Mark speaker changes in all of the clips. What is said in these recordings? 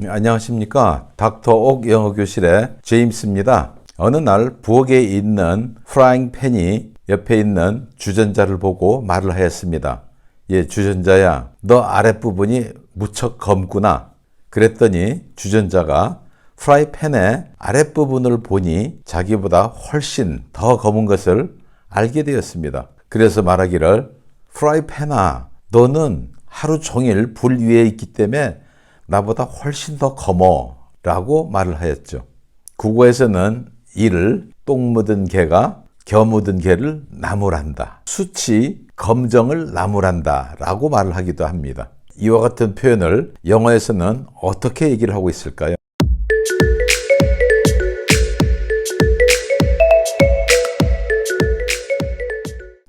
Speaker 1: 네, 안녕하십니까. 닥터 옥 영어 교실의 제임스입니다. 어느 날 부엌에 있는 프라잉 팬이 옆에 있는 주전자를 보고 말을 하였습니다. 예, 주전자야, 너 아랫부분이 무척 검구나. 그랬더니 주전자가 프라이팬의 아랫부분을 보니 자기보다 훨씬 더 검은 것을 알게 되었습니다. 그래서 말하기를 프라이팬아, 너는 하루 종일 불 위에 있기 때문에 나보다 훨씬 더 검어 라고 말을 하였죠. 국어에서는 이를 똥 묻은 개가 겨 묻은 개를 나무란다. 수치 검정을 나무란다 라고 말을 하기도 합니다. 이와 같은 표현을 영어에서는 어떻게 얘기를 하고 있을까요?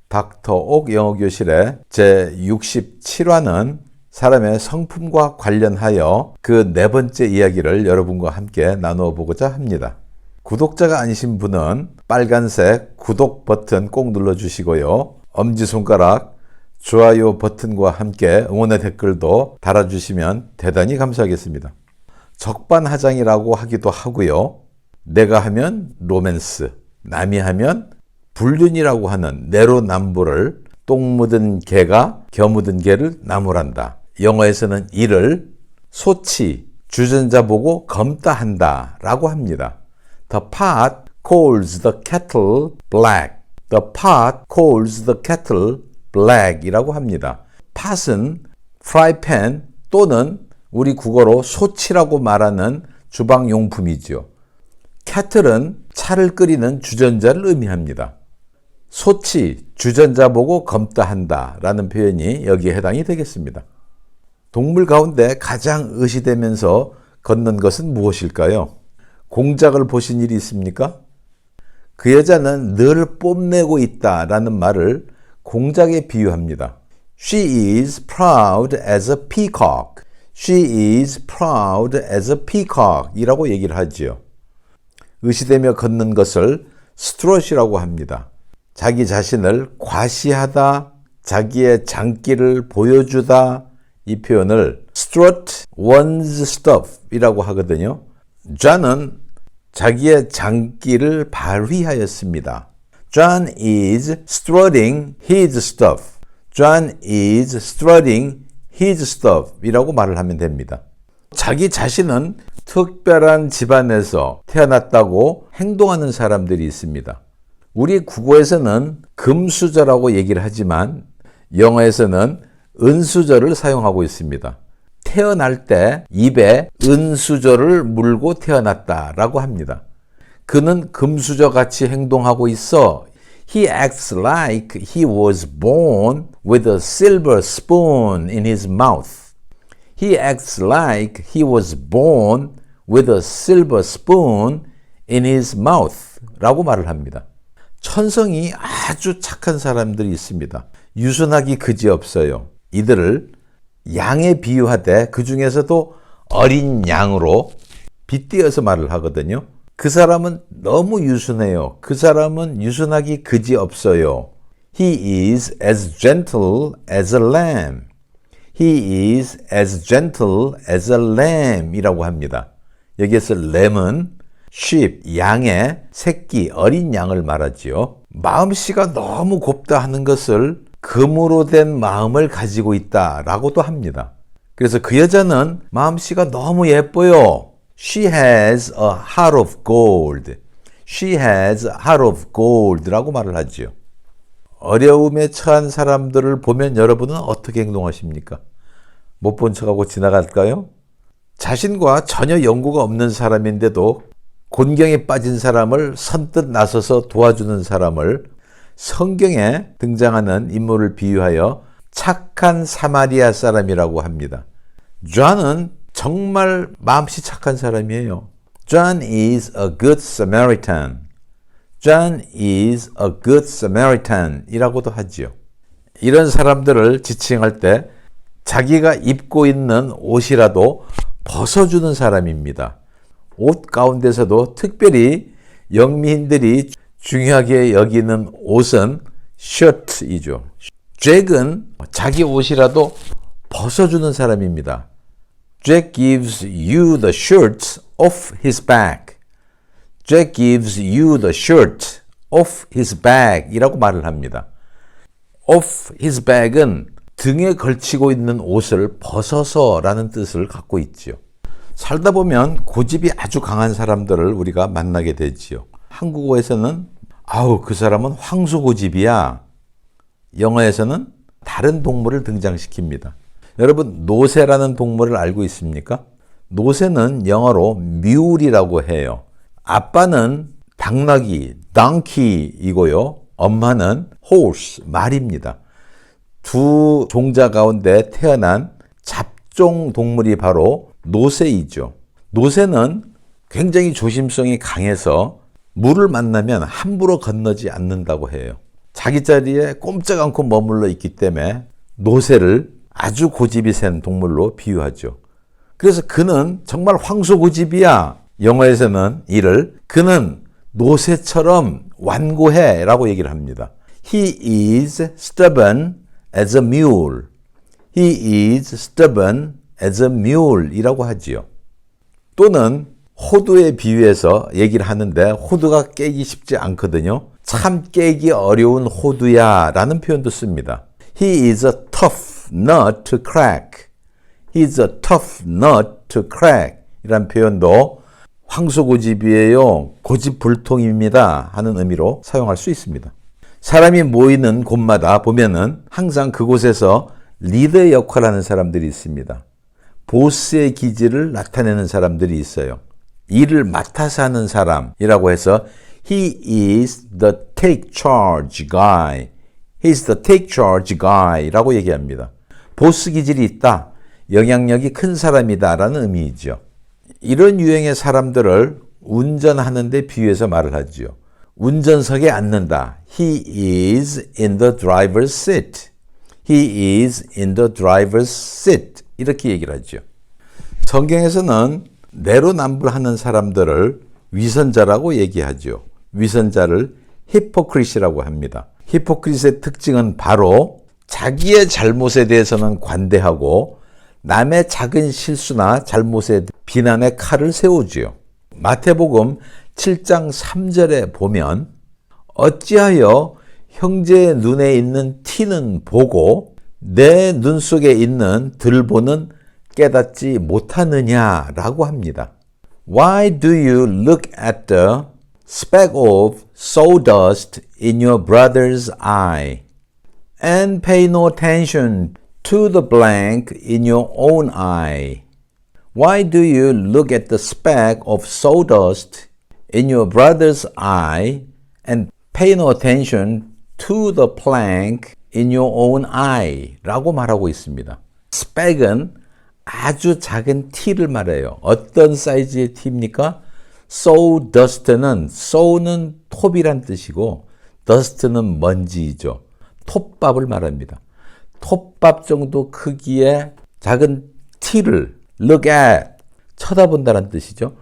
Speaker 1: 닥터 옥 영어교실의 제 67화는 사람의 성품과 관련하여 그 네 번째 이야기를 여러분과 함께 나누어 보고자 합니다. 구독자가 아니신 분은 빨간색 구독 버튼 꼭 눌러 주시고요. 엄지손가락 좋아요 버튼과 함께 응원의 댓글도 달아주시면 대단히 감사하겠습니다. 적반하장이라고 하기도 하고요. 내가 하면 로맨스, 남이 하면 불륜이라고 하는 내로남불을 똥 묻은 개가 겨 묻은 개를 나무란다. 영어에서는 이를 소치, 주전자 보고 검다 한다 라고 합니다. The pot calls the kettle black. The pot calls the kettle black 이라고 합니다. 팟은 프라이팬 또는 우리 국어로 소치라고 말하는 주방용품이죠. 캐틀은 차를 끓이는 주전자를 의미합니다. 소치, 주전자 보고 검다 한다 라는 표현이 여기에 해당이 되겠습니다. 동물 가운데 가장 의시되면서 걷는 것은 무엇일까요? 공작을 보신 일이 있습니까? 그 여자는 늘 뽐내고 있다 라는 말을 공작에 비유합니다. She is proud as a peacock. She is proud as a peacock 이라고 얘기를 하지요. 의시되며 걷는 것을 strut이라고 합니다. 자기 자신을 과시하다, 자기의 장기를 보여주다 이 표현을 strut one's stuff이라고 하거든요. John은 자기의 장기를 발휘하였습니다. John is strutting his stuff. John is strutting his stuff 이라고 말을 하면 됩니다. 자기 자신은 특별한 집안에서 태어났다고 행동하는 사람들이 있습니다. 우리 국어에서는 금수저라고 얘기를 하지만 영어에서는 은수저를 사용하고 있습니다. 태어날 때 입에 은수저를 물고 태어났다라고 합니다. 그는 금수저 같이 행동하고 있어. He acts like he was born with a silver spoon in his mouth. He acts like he was born with a silver spoon in his mouth. 라고 말을 합니다. 천성이 아주 착한 사람들이 있습니다. 유순하기 그지없어요. 이들을 양에 비유하되 그 중에서도 어린 양으로 빗대어서 말을 하거든요. 그 사람은 너무 유순해요. 그 사람은 유순하기 그지 없어요. He is as gentle as a lamb. He is as gentle as a lamb 이라고 합니다. 여기에서 lamb은 sheep, 양의 새끼, 어린 양을 말하지요. 마음씨가 너무 곱다 하는 것을 금으로 된 마음을 가지고 있다라고도 합니다. 그래서 그 여자는 마음씨가 너무 예뻐요. She has a heart of gold. She has a heart of gold라고 말을 하지요. 어려움에 처한 사람들을 보면 여러분은 어떻게 행동하십니까? 못 본 척하고 지나갈까요? 자신과 전혀 연고가 없는 사람인데도 곤경에 빠진 사람을 선뜻 나서서 도와주는 사람을 성경에 등장하는 인물을 비유하여 착한 사마리아 사람이라고 합니다. 존은 정말 마음씨 착한 사람이에요. John is a good Samaritan. John is a good Samaritan 이라고도 하지요. 이런 사람들을 지칭할 때 자기가 입고 있는 옷이라도 벗어주는 사람입니다. 옷 가운데서도 특별히 영미인들이 중요하게 여기는 옷은 셔츠이죠. 잭은 자기 옷이라도 벗어주는 사람입니다. Jack gives you the shirt off his back. Jack gives you the shirt off his back 이라고 말을 합니다. off his back은 등에 걸치고 있는 옷을 벗어서 라는 뜻을 갖고 있지요. 살다 보면 고집이 아주 강한 사람들을 우리가 만나게 되지요. 한국어에서는 아우 그 사람은 황소 고집이야. 영어에서는 다른 동물을 등장시킵니다. 여러분 노새라는 동물을 알고 있습니까? 노새는 영어로 뮬이라고 해요. 아빠는 당나귀, donkey이고요. 엄마는 horse, 말입니다. 두 종자 가운데 태어난 잡종 동물이 바로 노새이죠. 노새는 굉장히 조심성이 강해서 물을 만나면 함부로 건너지 않는다고 해요. 자기 자리에 꼼짝 않고 머물러 있기 때문에 노새를 아주 고집이 센 동물로 비유하죠. 그래서 그는 정말 황소 고집이야. 영어에서는 이를 그는 노새처럼 완고해 라고 얘기를 합니다. He is stubborn as a mule. He is stubborn as a mule 이라고 하지요. 또는 호두에 비유해서 얘기를 하는데 호두가 깨기 쉽지 않거든요. 참 깨기 어려운 호두야 라는 표현도 씁니다. He is a tough nut to crack. He is a tough nut to crack 이란 표현도 황소고집이에요. 고집불통입니다. 하는 의미로 사용할 수 있습니다. 사람이 모이는 곳마다 보면은 항상 그곳에서 리더 역할을 하는 사람들이 있습니다. 보스의 기질을 나타내는 사람들이 있어요. 일을 맡아서 하는 사람이라고 해서 he is the take charge guy. He's the take charge guy라고 얘기합니다. 보스 기질이 있다. 영향력이 큰 사람이다라는 의미이죠. 이런 유형의 사람들을 운전하는데 비유해서 말을 하지요. 운전석에 앉는다. He is in the driver's seat. He is in the driver's seat. 이렇게 얘기를 하죠. 성경에서는 내로남불하는 사람들을 위선자라고 얘기하죠. 위선자를 히포크리시라고 합니다. 히포크리스의 특징은 바로 자기의 잘못에 대해서는 관대하고 남의 작은 실수나 잘못에 비난의 칼을 세우지요. 마태복음 7장 3절에 보면 어찌하여 형제의 눈에 있는 티는 보고 내 눈 속에 있는 들보는 깨닫지 못하느냐라고 합니다. Why do you look at the speck of sawdust in your brother's eye and pay no attention to the blank in your own eye? Why do you look at the speck of sawdust in your brother's eye and pay no attention to the plank in your own eye? 라고 말하고 있습니다. speck은 아주 작은 티를 말해요. 어떤 사이즈의 티입니까? sawdust는 saw는 톱이란 뜻이고 dust는 먼지이죠. 톱밥을 말합니다. 톱밥 정도 크기의 작은 티를 look at 쳐다본다는 뜻이죠.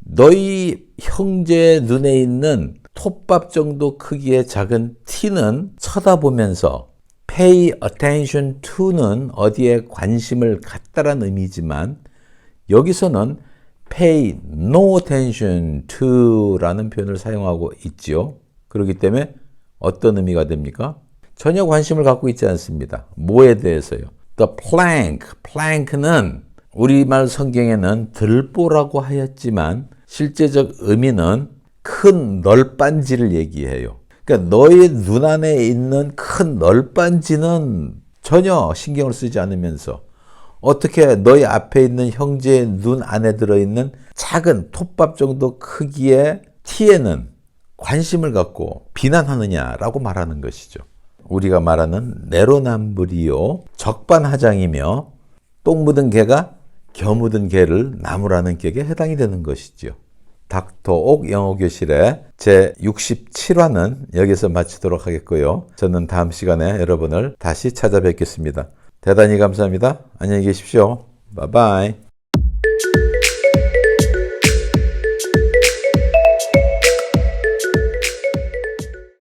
Speaker 1: 너희 형제 눈에 있는 톱밥 정도 크기의 작은 티는 쳐다보면서 pay attention to는 어디에 관심을 갖다란 의미지만 여기서는 pay no attention to라는 표현을 사용하고 있지요. 그렇기 때문에 어떤 의미가 됩니까? 전혀 관심을 갖고 있지 않습니다. 뭐에 대해서요? The plank, plank는 우리말 성경에는 들보라고 하였지만 실제적 의미는 큰 널빤지를 얘기해요. 그러니까 너의 눈 안에 있는 큰 널빤지는 전혀 신경을 쓰지 않으면서 어떻게 너희 앞에 있는 형제의 눈 안에 들어있는 작은 톱밥 정도 크기의 티에는 관심을 갖고 비난하느냐라고 말하는 것이죠. 우리가 말하는 내로남불이요 적반하장이며 똥 묻은 개가 겨 묻은 개를 나무라는 격에 해당이 되는 것이지요. 닥터 옥 영어교실의 제 67화는 여기서 마치도록 하겠고요. 저는 다음 시간에 여러분을 다시 찾아뵙겠습니다. 대단히 감사합니다. 안녕히 계십시오. 바이바이.